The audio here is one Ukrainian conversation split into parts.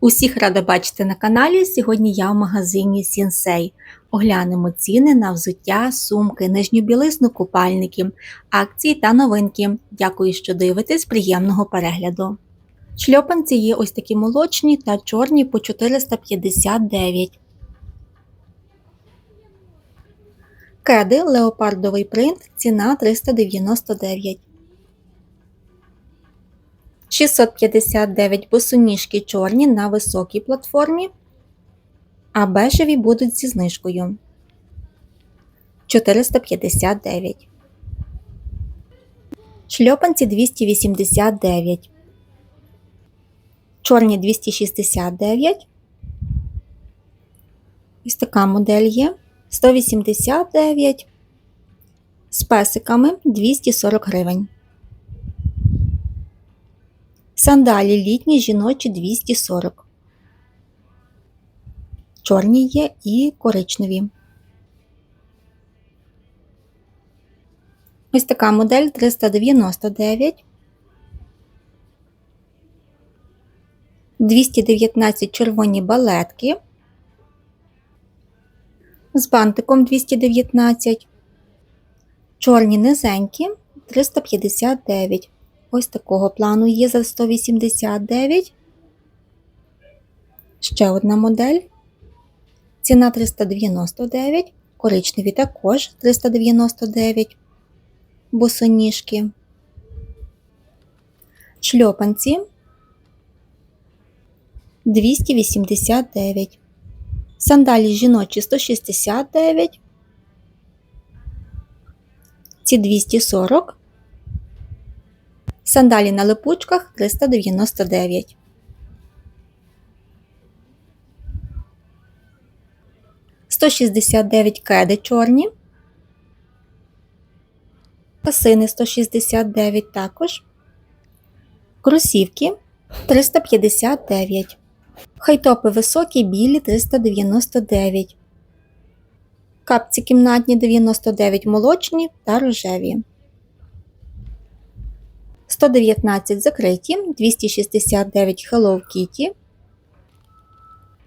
Усіх рада бачити на каналі. Сьогодні я в магазині Сінсей. Оглянемо ціни на взуття, сумки, нижню білизну, купальники, акції та новинки. Дякую, що дивитесь. Приємного перегляду. Шльопанці є ось такі молочні та чорні по 459. Кеди леопардовий принт ціна 399. 659 босоніжки чорні на високій платформі, а бежеві будуть зі знижкою 459. Шльопанці 289. Чорні 269. Ось така модель є. 189. З песиками 240 гривень. Сандалі літні жіночі 240. Чорні є і коричневі. Ось така модель 399. 219 червоні балетки. З бантиком 219. Чорні низенькі 359. Ось такого плану є за 189. Ще одна модель. Ціна 399. Коричневі також 399. Босоніжки. Шльопанці 289. Сандалі жіночі 169. Ці 240. Сандалі на липучках 399. Сто шістдесят дев'ять кеди чорні. Касини 169 також. Кросівки 359. Хайтопи високі білі 399. Капці кімнатні 99 молочні та рожеві. 119 закриті, 269 Hello Kitty,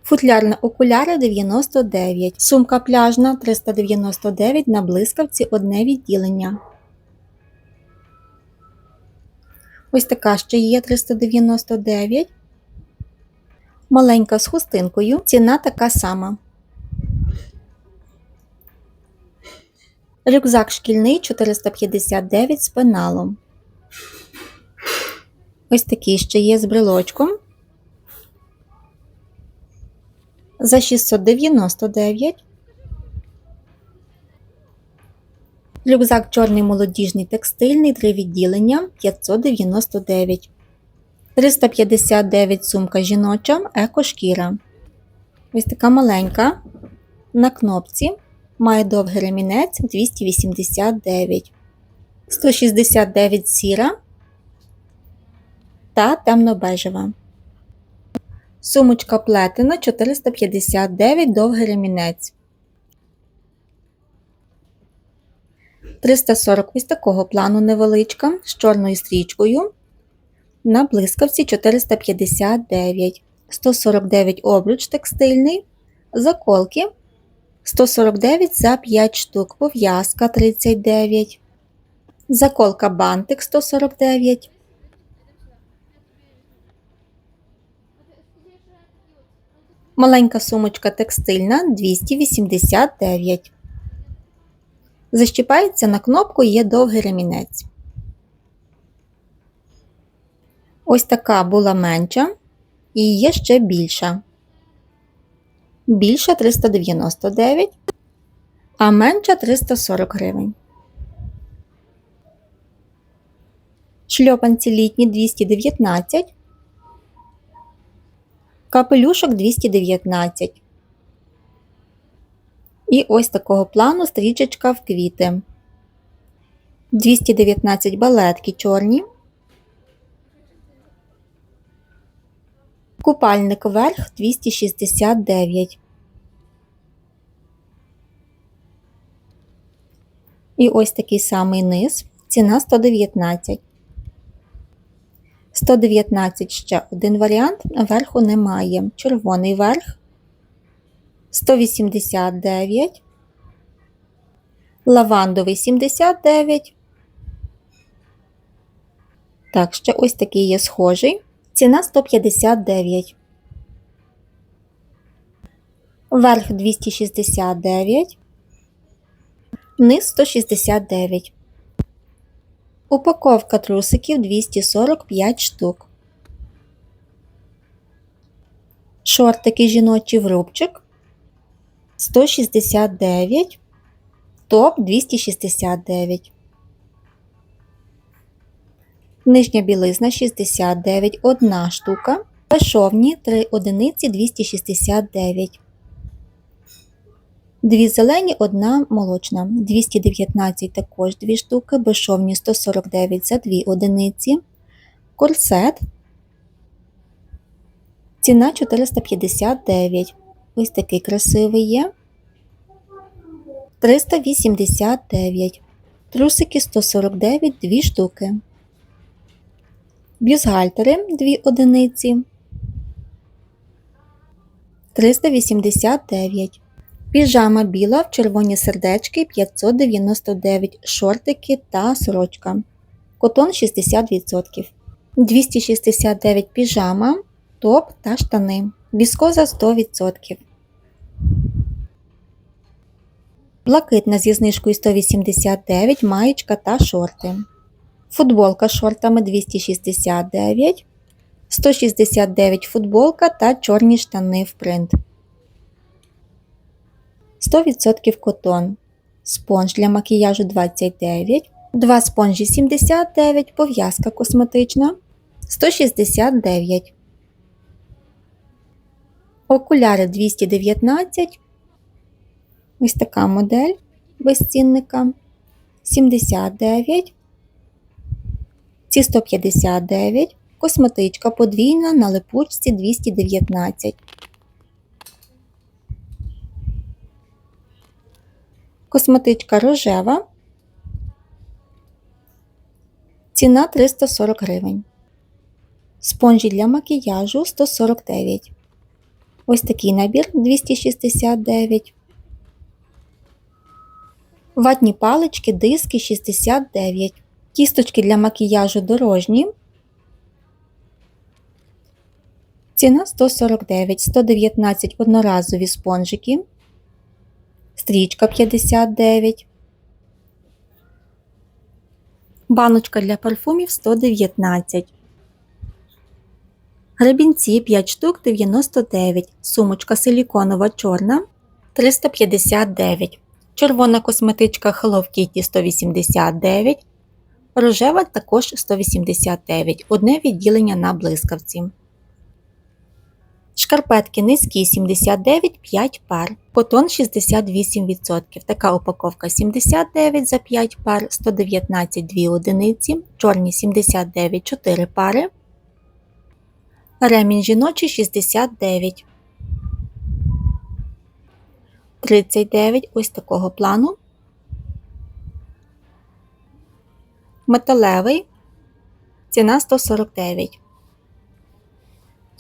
футляр на окуляри 99, сумка пляжна 399 на блискавці одне відділення. Ось така ще є 399. Маленька з хустинкою. Ціна така сама. Рюкзак шкільний 459 з пеналом. Ось такий ще є з брелочком. За 699. Рюкзак чорний молодіжний текстильний, три відділення 599. 359 сумка жіноча, екошкіра. Ось така маленька. На кнопці. Має довгий ремінець 289. 169 сіра та темно-бежева. Сумочка плетена 459 довгий ремінець. 340 ось такого плану невеличка з чорною стрічкою. На блискавці 459, 149 обруч текстильний, заколки 149 за 5 штук, пов'язка 39, заколка бантик 149. Маленька сумочка текстильна 289. Защіпається на кнопку є довгий ремінець. Ось така була менша і є ще більша. Більша 399, а менша 340 гривень. Шльопанці літні 219. Капелюшок 219. І ось такого плану стрічечка в квіти. 219 балетки чорні. Купальник верх 269. І ось такий самий низ. Ціна 119. 119 ще один варіант, верху немає. Червоний верх. 189. Лавандовий 79. Так, ще ось такий є схожий. Ціна 159. Верх 269. Низ 169. Упаковка трусиків 245 штук. Шортики жіночі в рубчик 169. Топ 269. Нижня білизна 69, одна штука. Безшовні 3 одиниці 269. Дві зелені, одна молочна. 219 також дві штуки, безшовні 149 за дві одиниці. Корсет. Ціна 459. Ось такий красивий є. 389. Трусики 149 дві штуки. Бюстгальтери 2 одиниці. 389. Піжама біла в червоні сердечки 599 шортики та сорочка. Котон 60%. 269 піжама, топ та штани. Віскоза 100%. Блакитна зі знижкою 189 маєчка та шорти. Футболка з шортами 269, 169 футболка та чорні штани в принт. 100% котон. Спонж для макіяжу 29, 2 спонжі 79, пов'язка косметична 169. Окуляри 219. Ось така модель без цінника 79. Ці 159, косметичка подвійна на липучці 219. Косметичка рожева. Ціна 340 гривень. Спонжі для макіяжу 149. Ось такий набір 269. Ватні палички, диски 69. Кісточки для макіяжу дорожні. Ціна 149, 119 одноразові спонжики. Стрічка 59. Баночка для парфумів 119. Гребінці 5 штук 99. Сумочка силіконова чорна 359. Червона косметичка Hello Kitty 189. Рожева також 189, одне відділення на блискавці. Шкарпетки низькі 79 5 пар, котон 68%. Така упаковка 79 за 5 пар, 119 2 одиниці, чорні 79 4 пари. Ремінь жіночий 69. 39 ось такого плану. Металевий. Ціна 149.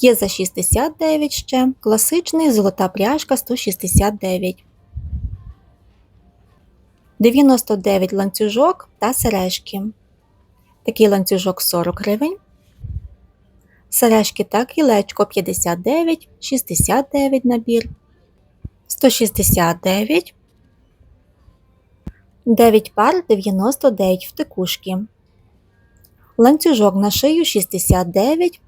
Є за 69 ще. Класичний золота пряжка 169. 99 ланцюжок та сережки. Такий ланцюжок 40 гривень. Сережки та кілечко 59, 69 набір. 169. 9 пар 99 втикушки. Ланцюжок на шию 69.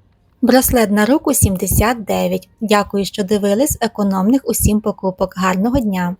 Браслет на руку 79. Дякую, що дивились економних усім покупок. Гарного дня!